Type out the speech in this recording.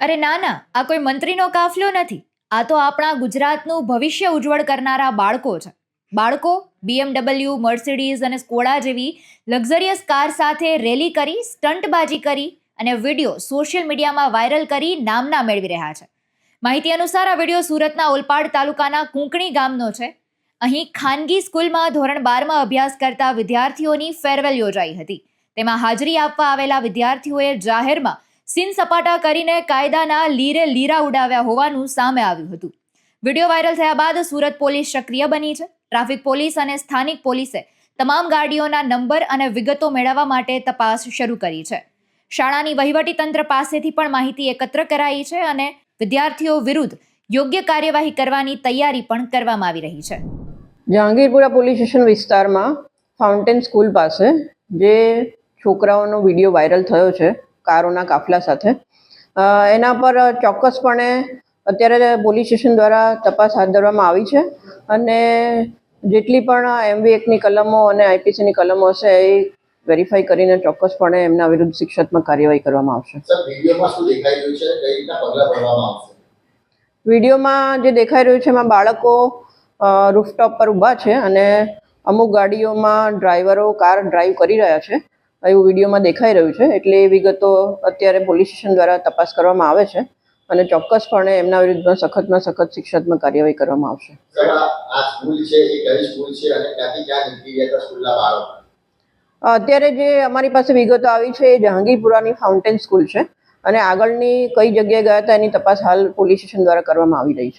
અરે ના ના, આ કોઈ મંત્રીનો કાફલો નથી. આ તો આપણા ગુજરાતનું ભવિષ્ય ઉજ્જવળ કરનારા બાળકો છે. બાળકો બીએમડબલ્યુ મર્સિડીઝ અને સ્કોડા જેવી લક્ઝરિયસ કાર સાથે રેલી કરી સ્ટંટબાજી કરી અને વીડિયો સોશિયલ મીડિયામાં વાયરલ કરી નામના મેળવી રહ્યા છે. માહિતી અનુસાર આ વીડિયો સુરતના ઓલપાડ તાલુકાના કુંકણી ગામનો છે. અહીં ખાનગી સ્કૂલમાં ધોરણ બારમાં અભ્યાસ કરતા વિદ્યાર્થીઓની ફેરવેલ યોજાઈ હતી. તેમાં હાજરી આપવા આવેલા વિદ્યાર્થીઓએ જાહેરમાં સીન સપાટા કરીને કાયદાના લીરે લીરા ઉડાવ્યા હોવાનું સામે આવ્યું હતું. વીડિયો વાયરલ થયા બાદ સુરત પોલીસ સક્રિય બની છે. ટ્રાફિક પોલીસ અને સ્થાનિક પોલીસે તમામ ગાડીઓના નંબર અને વિગતો મેળવવા માટે તપાસ શરૂ કરી છે. શાળાની વહીવટી તંત્ર પાસેથી પણ માહિતી એકત્ર કરાઈ છે અને વિદ્યાર્થીઓ વિરુદ્ધ યોગ્ય કાર્યવાહી કરવાની તૈયારી પણ કરવામાં આવી રહી છે. જહાંગીરપુરા પોલીસ સ્ટેશન વિસ્તારમાં ફાઉન્ટેન સ્કૂલ પાસે જે છોકરાઓનો વીડિયો વાયરલ થયો છે કારોના કાફલા સાથે. એના પર ચોક્કસપણે અત્યારે પોલીસ સ્ટેશન દ્વારા તપાસ હાથ ધરવામાં આવી છે અને જેટલી પણ એમવી એકની કલમો અને આઈપીસીની કલમો હશે એ વેરીફાઈ કરીને ચોક્કસપણે એમના વિરુદ્ધ શિક્ષાત્મક કાર્યવાહી કરવામાં આવશે. વિડીયોમાં જે દેખાઈ રહ્યું છે એમાં બાળકો રૂફટોપ પર ઊભા છે અને અમુક ગાડીઓમાં ડ્રાઈવરો કાર ડ્રાઈવ કરી રહ્યા છે. એવું વિડીયોમાં દેખાઈ રહ્યું છે. એટલે એ વિગતો અત્યારે પોલીસ સ્ટેશન દ્વારા તપાસ કરવામાં આવે છે અને ચોક્કસપણે એમના વિરુદ્ધમાં સખતમાં સખત શિક્ષાત્મક કાર્યવાહી કરવામાં આવશે. અત્યારે જે અમારી પાસે વિગતો આવી છે એ જહાંગીરપુરાની ફાઉન્ટેન સ્કૂલ છે અને આગળની કઈ જગ્યાએ ગયા હતા એની તપાસ હાલ પોલીસ સ્ટેશન દ્વારા કરવામાં આવી રહી છે.